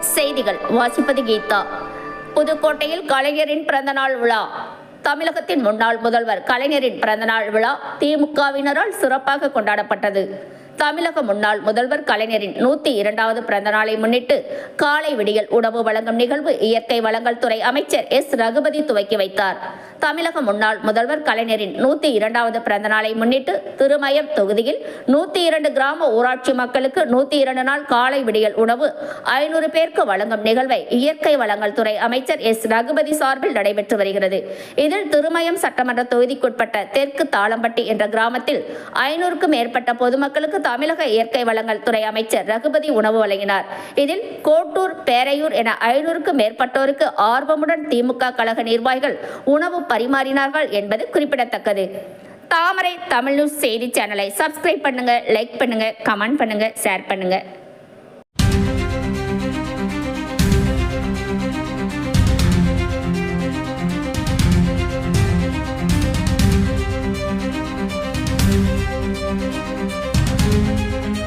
செய்திகள். வாசிப்பது கீதா. புதுக்கோட்டையில் கலைஞரின் பிறந்தநாள் விழா. தமிழகத்தின் முன்னாள் முதல்வர் கலைஞரின் பிறந்தநாள் விழா திமுகவினரால் சிறப்பாக கொண்டாடப்பட்டது. தமிழக முன்னாள் முதல்வர் கலைஞரின் நூத்தி இரண்டாவது பிறந்த நாளை முன்னிட்டு காலை விடியல் உணவு வழங்கும் நிகழ்வு இயற்கை வளங்கள் துறை அமைச்சர் எஸ். ரகுபதி துவக்கி வைத்தார். தமிழக முன்னாள் முதல்வர் கலைஞரின் நூத்தி இரண்டாவது பிறந்த நாளை முன்னிட்டு திருமயம் தொகுதியில் நூத்தி இரண்டு கிராம ஊராட்சி மக்களுக்கு நூத்தி இரண்டு நாள் காலை விடியல் உணவு ஐநூறு பேருக்கு வழங்கும் நிகழ்வை இயற்கை வளங்கள் துறை அமைச்சர் எஸ். ரகுபதி சார்பில் நடைபெற்று வருகிறது. இதில் திருமயம் சட்டமன்ற தொகுதிக்குட்பட்ட தெற்கு தாளம்பட்டி என்ற கிராமத்தில் ஐநூறுக்கும் மேற்பட்ட பொதுமக்களுக்கு தமிழக இயற்கை வளங்கள் துறை அமைச்சர் ரகுபதி உணவு வழங்கினார். இதில் கோட்டூர் பேரையூர் என ஐநூறுக்கும் மேற்பட்டோருக்கு ஆர்வமுடன் திமுக கழக நிர்வாகிகள் உணவு பரிமாறினார்கள் என்பது குறிப்பிடத்தக்கது. தாமரை தமிழ் நியூஸ் செய்தி சேனலை சப்ஸ்கிரைப் பண்ணுங்க லைக் பண்ணுங்க கமெண்ட் பண்ணுங்க ஷேர் பண்ணுங்க.